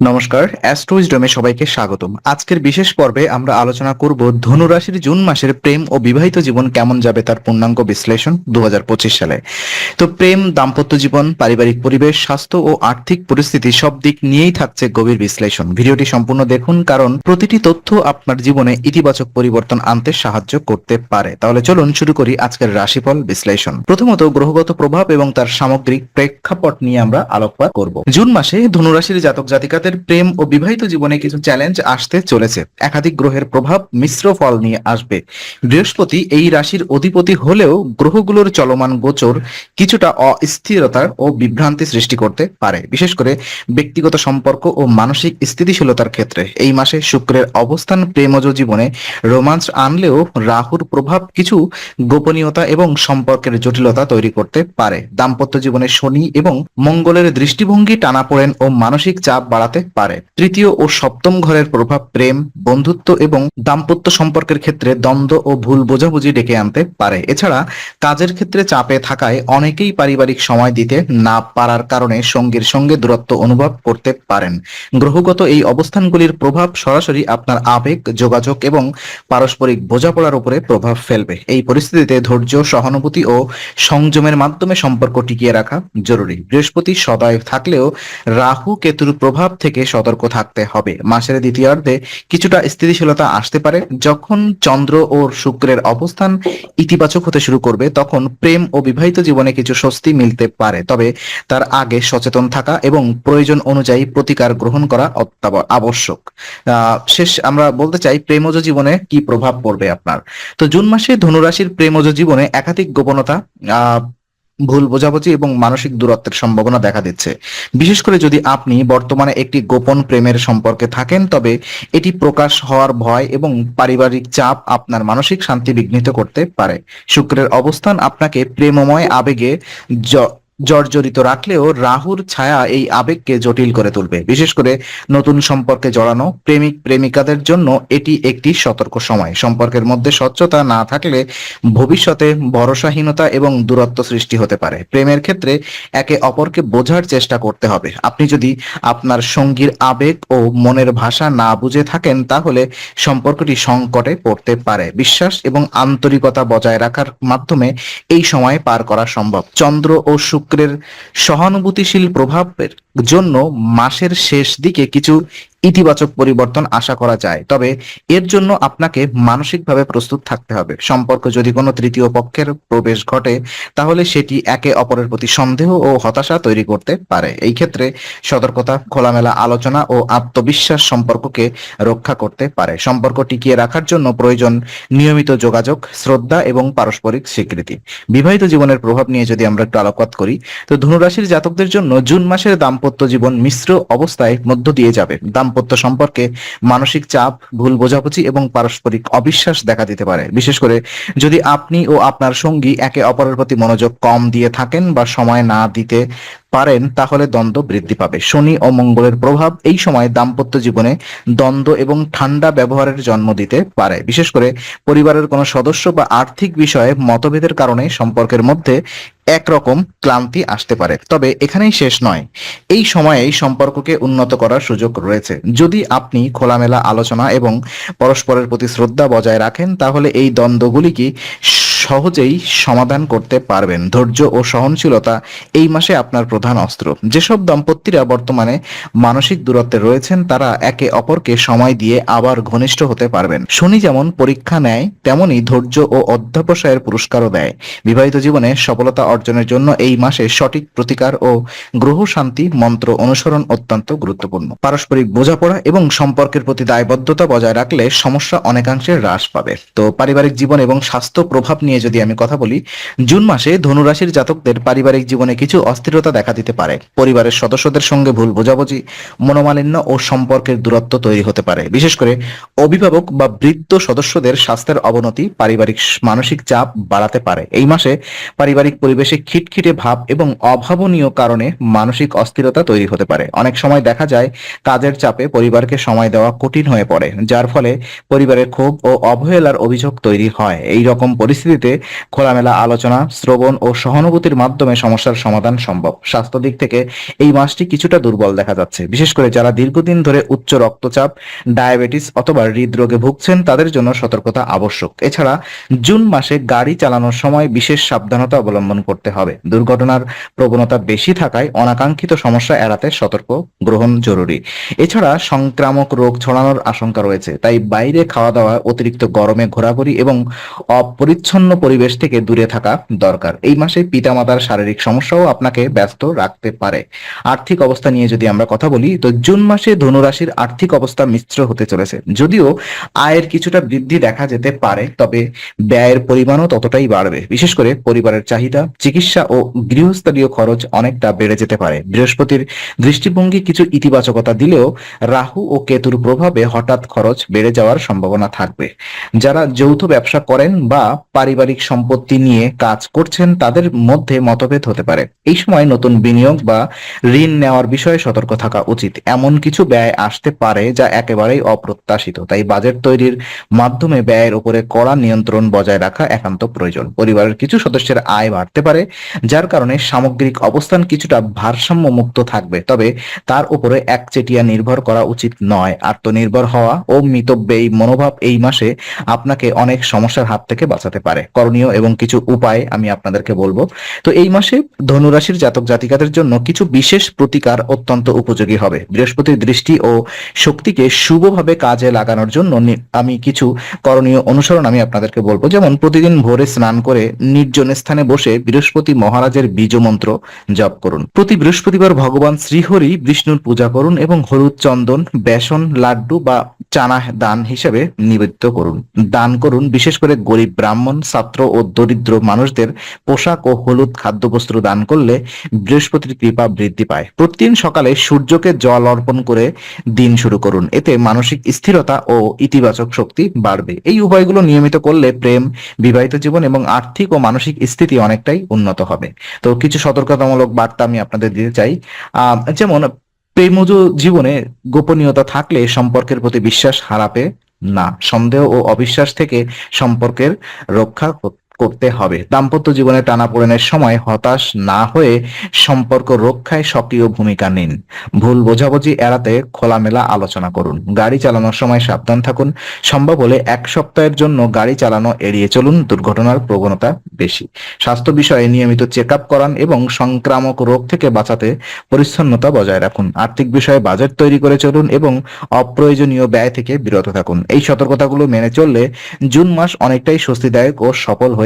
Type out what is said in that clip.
নমস্কার, অ্যাস্ট্রোইজডমে সবাইকে স্বাগতম। আজকের বিশেষ পর্বে আমরা আলোচনা করব ধনুরাশির জুন মাসের প্রেম ও বিবাহিত জীবন কেমন যাবে তার পূর্ণাঙ্গ বিশ্লেষণ দু সালে। তো প্রেম, দাম্পত্য জীবন, পারিবারিক পরিবেশ, স্বাস্থ্য ও আর্থিক পরিস্থিতি সব দিক নিয়েই থাকছে গভীর বিশ্লেষণ। ভিডিওটি সম্পূর্ণ দেখুন, কারণ প্রতিটি তথ্য আপনার জীবনে ইতিবাচক পরিবর্তন আনতে সাহায্য করতে পারে। তাহলে চলুন শুরু করি আজকের রাশিফল বিশ্লেষণ। প্রথমত গ্রহগত প্রভাব এবং তার সামগ্রিক প্রেক্ষাপট নিয়ে আমরা আলোকপাত করব। জুন মাসে ধনুরাশির জাতক জাতিকাদের প্রেম ও বিবাহিত জীবনে কিছু চ্যালেঞ্জ আসতে চলেছে। একাধিক গ্রহের প্রভাব মিশ্র ফল নিয়ে আসবে। বৃহস্পতি এই রাশির অধিপতি হলেও গ্রহগুলোর চলমান গোচর কিছুটা অস্থিরতার ও বিভ্রান্তি সৃষ্টি করতে পারে। বিশেষ করে ব্যক্তিগত সম্পর্ক ও মানসিক স্থিতিশীলতার ক্ষেত্রে। এই মাসে শুক্রের অবস্থান প্রেমজ জীবনে রোমাঞ্চ আনলেও রাহুর প্রভাব কিছু গোপনীয়তা এবং সম্পর্কের জটিলতা তৈরি করতে পারে। দাম্পত্য জীবনে শনি এবং মঙ্গলের দৃষ্টিভঙ্গি টানাপোড়েন ও মানসিক চাপ বাড়াতে পারে। তৃতীয় ও সপ্তম ঘরের প্রভাব প্রেম, বন্ধুত্ব এবং দাম্পত্য সম্পর্কের ক্ষেত্রে দ্বন্দ্ব ও ভুল বোঝাবুঝি ডেকে আনতে পারে। এছাড়া কাজের ক্ষেত্রে চাপে থাকায় অনেকেই পারিবারিক সময় দিতে না পারার কারণে সঙ্গীর সঙ্গে দূরত্ব অনুভব করতে পারেন। গ্রহগত এই অবস্থানগুলির প্রভাব সরাসরি আপনার আবেগ, যোগাযোগ এবং পারস্পরিক বোঝাপড়ার উপরে প্রভাব ফেলবে। এই পরিস্থিতিতে ধৈর্য, সহানুভূতি ও সংযমের মাধ্যমে সম্পর্ক টিকিয়ে রাখা জরুরি। বৃহস্পতি সদয় থাকলেও রাহু কেতুর প্রভাব থেকে সতর্ক থাকতে হবে। মাসের দ্বিতীয়ার্ধে কিছুটা স্থিতিশীলতা আসতে পারে। যখন চন্দ্র ও শুক্রের অবস্থান ইতিবাচক হতে শুরু করবে, তখন প্রেম ও বিবাহিত জীবনে কিছু স্বস্তি মিলতে পারে। তবে তার আগে সচেতন থাকা এবং প্রয়োজন অনুযায়ী প্রতিকার গ্রহণ করা আবশ্যক। শেষ আমরা বলতে চাই, প্রেমজ জীবনে কি প্রভাব পড়বে আপনার? তো জুন মাসে ধনুরাশির প্রেমজ জীবনে একাধিক গোপনতা ভুল বোঝাবুঝি এবং মানসিক দূরত্বের সম্ভাবনা দেখা দিচ্ছে। বিশেষ করে যদি আপনি বর্তমানে একটি গোপন প্রেমের সম্পর্কে থাকেন, তবে এটি প্রকাশ হওয়ার ভয় এবং পারিবারিক চাপ আপনার মানসিক শান্তি বিঘ্নিত করতে পারে। শুক্রের অবস্থান আপনাকে প্রেমময় আবেগে জর্জরিত রাখলেও রাহুর ছায়া এই আবেগকে জটিল করে তুলবে। বিশেষ করে নতুন সম্পর্কে জড়ানো প্রেমিক প্রেমিকাদের জন্য এটি একটি সতর্ক সময়। সম্পর্কের মধ্যে স্বচ্ছতা না থাকলে ভবিষ্যতে ভরসাহীনতা এবং দূরত্ব সৃষ্টি হতে পারে। প্রেমের ক্ষেত্রে একে অপরকে বোঝার চেষ্টা করতে হবে। আপনি যদি আপনার সঙ্গীর আবেগ ও মনের ভাষা না বুঝে থাকেন, তাহলে সম্পর্কটি সংকটে পড়তে পারে। বিশ্বাস এবং আন্তরিকতা বজায় রাখার মাধ্যমে এই সময় পার করা সম্ভব। চন্দ্র ও শুক্রের সহানুভূতিশীল প্রভাবের জন্য মাসের শেষ দিকে কিছু ইতিবাচক পরিবর্তন আশা করা যায়। তবে এর জন্য আপনাকে মানসিকভাবে প্রস্তুত থাকতে হবে। সম্পর্ক যদি কোনো তৃতীয় পক্ষের প্রবেশ ঘটে, তাহলে সেটি একে অপরের প্রতি সন্দেহ ও হতাশা তৈরি করতে পারে। এই ক্ষেত্রে সতর্কতা, খোলামেলা আলোচনা ও আত্মবিশ্বাস সম্পর্ককে রক্ষা করতে পারে। সম্পর্ক টিকিয়ে রাখার জন্য প্রয়োজন নিয়মিত যোগাযোগ, শ্রদ্ধা এবং পারস্পরিক স্বীকৃতি। বিবাহিত জীবনের প্রভাব নিয়ে যদি আমরা একটু আলোকপাত করি, তো ধনুরাশির জাতকদের জন্য জুন মাসের দাম্পত্য জীবন মিশ্র অবস্থায় মধ্য দিয়ে যাবে। দাম্পত্য সম্পর্কে মানসিক চাপ, ভুল বোঝাবুঝি এবং পারস্পরিক অবিশ্বাস দেখা দিতে পারে। বিশেষ করে যদি আপনি ও আপনার সঙ্গী একে অপরের প্রতি মনোযোগ কম দিয়ে থাকেন বা সময় না দিতে পারেন, তাহলে দ্বন্দ্ব বৃদ্ধি পাবে। শনি ও মঙ্গলের প্রভাব এই সময় দাম্পত্য জীবনে দ্বন্দ্ব এবং ঠান্ডা ব্যবহারের জন্ম দিতে পারে। বিশেষ করে পরিবারের কোনো সদস্য বা আর্থিক বিষয়ে মতভেদের কারণে সম্পর্কের মধ্যে একরকম ক্লান্তি আসতে পারে। তবে এখানেই শেষ নয়। এই সময়ে সম্পর্ককে উন্নত করার সুযোগ রয়েছে। যদি আপনি খোলামেলা আলোচনা এবং পরস্পরের প্রতি শ্রদ্ধা বজায় রাখেন, তাহলে এই দ্বন্দ্বগুলিকে সহজেই সমাধান করতে পারবেন। ধৈর্য ও সহনশীলতা এই মাসে আপনার প্রধান অস্ত্র। যেসব দম্পতিরা বর্তমানে মানসিক দূরত্বে রয়েছেন, তারা একে অপরকে সময় দিয়ে আবার ঘনিষ্ঠ হতে পারবেন। শনি যেমন পরীক্ষা নেয়, তেমনি ধৈর্য ও অধ্যাবসায়ের পুরস্কারও দেয়। বিবাহিত জীবনে সফলতা অর্জনের জন্য এই মাসে সঠিক প্রতিকার ও গ্রহ শান্তি মন্ত্র অনুসরণ অত্যন্ত গুরুত্বপূর্ণ। পারস্পরিক বোঝাপড়া এবং সম্পর্কের প্রতি দায়বদ্ধতা বজায় রাখলে সমস্যা অনেকাংশে হ্রাস পাবে। তো পারিবারিক জীবন এবং স্বাস্থ্য প্রভাব নিয়ে যদি আমি কথা বলি, জুন মাসে ধনুরাশির জাতকদের পারিবারিক জীবনে কিছু অস্থিরতা দেখা দিতে পারে। পরিবারের সদস্যদের সঙ্গে ভুল বোঝাবুঝি, মনোমালিন্য ও সম্পর্কের দূরত্ব তৈরি হতে পারে। বিশেষ করে অভিভাবক বা বৃদ্ধ সদস্যদের স্বাস্থ্যের অবনতি পারিবারিক মানসিক চাপ বাড়াতে পারে। এই মাসে পারিবারিক পরিবেশে খিটখিটে ভাব এবং অভাবনীয় কারণে মানসিক অস্থিরতা তৈরি হতে পারে। অনেক সময় দেখা যায়, কাজের চাপে পরিবারকে সময় দেওয়া কঠিন হয়ে পড়ে, যার ফলে পরিবারের ক্ষোভ ও অবহেলার অভিযোগ তৈরি হয়। এই রকম পরিস্থিতি পরিস্থিতিতে খোলামেলা আলোচনা, শ্রবণ ও সহানুভূতির মাধ্যমে সমস্যার সমাধান সম্ভব। স্বাস্থ্য দিক থেকে এই মাসটি কিছুটা দুর্বল দেখা যাচ্ছে। বিশেষ করে যারা দীর্ঘদিন ধরে উচ্চ রক্তচাপ, ডায়াবেটিস অথবা হৃদরোগে ভুগছেন, তাদের জন্য সতর্কতা আবশ্যক। এছাড়া জুন মাসে গাড়ি চালানোর সময় বিশেষ সাবধানতা অবলম্বন করতে হবে। দুর্ঘটনার প্রবণতা বেশি থাকায় অনাকাঙ্ক্ষিত সমস্যা এড়াতে সতর্ক গ্রহণ জরুরি। এছাড়া সংক্রামক রোগ ছড়ানোর আশঙ্কা রয়েছে, তাই বাইরে খাওয়া দাওয়া অতিরিক্ত গরমে ঘোরাঘুরি এবং অপরিচ্ছন্ন পরিবেশ থেকে দূরে থাকা দরকার। এই মাসে পিতামাতার শারীরিক সমস্যাও আপনাকে ব্যস্ত রাখতে পারে। আর্থিক অবস্থা নিয়ে যদি আমরা কথা বলি, তো জুন মাসে ধনুরাশির আর্থিক অবস্থা মিশ্র হতে চলেছে। যদিও আয়ের কিছুটা বৃদ্ধি দেখা যেতে পারে, তবে ব্যয়ের পরিমাণও ততটাই বাড়বে। বিশেষ করে পরিবারের চাহিদা, চিকিৎসা ও গৃহস্থলীয় খরচ অনেকটা বেড়ে যেতে পারে। বৃহস্পতির দৃষ্টিভঙ্গি কিছু ইতিবাচকতা দিলেও রাহু ও কেতুর প্রভাবে হঠাৎ খরচ বেড়ে যাওয়ার সম্ভাবনা থাকবে। যারা যৌথ ব্যবসা করেন বা পারিবারিক সম্পত্তি নিয়ে কাজ করছেন, তাদের মধ্যে মতভেদ হতে পারে। এই সময় নতুন বিনিয়োগ বা ঋণ নেওয়ার বিষয়ে সতর্ক থাকা উচিত। এমন কিছু ব্যয় আসতে পারে যা একেবারেই অপ্রত্যাশিত। তাই বাজেট তৈরির মাধ্যমে ব্যয়ের উপরে কড়া নিয়ন্ত্রণ বজায় রাখা একান্ত প্রয়োজন। পরিবারের কিছু সদস্যের আয় বাড়তে পারে, যার কারণে সামগ্রিক অবস্থান কিছুটা ভারসাম্য মুক্ত থাকবে। তবে তার উপরে একচেটিয়া নির্ভর করা উচিত নয়। আত্মনির্ভর হওয়া ও মিতব্যয়ী মনোভাব এই মাসে আপনাকে অনেক সমস্যার হাত থেকে বাঁচাতে পারে। করণীয় এবং কিছু উপায় আমি আপনাদেরকে বলব। তো এই মাসে ধনুরাশির জাতক জাতিকাদের জন্য কিছু বিশেষ প্রতিকার অত্যন্ত উপযোগী হবে। বৃহস্পতির দৃষ্টি ও শক্তিকে শুভভাবে কাজে লাগানোর জন্য আমি কিছু করণীয় অনুসরণ আমি আপনাদেরকে বলব। যেমন প্রতিদিন ভোরে স্নান করে নির্জন স্থানে বসে বৃহস্পতি মহারাজের বীজ মন্ত্র জপ করুন। প্রতি বৃহস্পতিবার ভগবান শ্রীহরি বিষ্ণুর পূজা করুন এবং হলুদ চন্দন, বেসন, লাড্ডু বা চানা দান হিসেবে নিবেদিত করুন। দান করুন, বিশেষ করে গরিব ব্রাহ্মণ ছাত্র ও দরিদ্র মানুষদের পোশাক ও হলুদ খাদ্যবস্ত্র দান করলে বৃহস্পতির কৃপা বৃদ্ধি পায়। প্রতিদিন সকালে সূর্যকে জল অর্পণ করে দিন শুরু করুন। এতে মানসিক স্থিরতা ও ইতিবাচক শক্তি বাড়বে। এই উপায়গুলো নিয়মিত করলে প্রেম, বিবাহিত জীবন এবং আর্থিক ও মানসিক স্থিতি অনেকটাই উন্নত হবে। তো কিছু সতর্কতামূলক বার্তা আমি আপনাদের দিতে চাই। যেমন, প্রেমজ জীবনে গোপনীয়তা থাকলে সম্পর্কের প্রতি বিশ্বাস হারাবে না। সন্দেহ ও অবিশ্বাস থেকে সম্পর্কের রক্ষা করতে হবে। দাম্পত্য জীবনে টানাপোড়েনের সময় হতাশ না হয়ে সম্পর্ক রক্ষায় সক্রিয় ভূমিকা নিন। ভুল বোঝাবুঝি এড়াতে খোলামেলা আলোচনা করুন। গাড়ি চালানোর সময় সাবধান থাকুন। সম্ভব হলে এক সপ্তাহের জন্য গাড়ি চালানো এড়িয়ে চলুন। দুর্ঘটনার প্রবণতা বেশি। স্বাস্থ্য বিষয়ে নিয়মিত চেক আপ করান এবং সংক্রামক রোগ থেকে বাঁচাতে পরিচ্ছন্নতা বজায় রাখুন। আর্থিক বিষয়ে বাজেট তৈরি করে চলুন এবং অপ্রয়োজনীয় ব্যয় থেকে বিরত থাকুন। এই সতর্কতাগুলো মেনে চললে জুন মাস অনেকটাই স্বস্তিদায়ক ও সফল হয়ে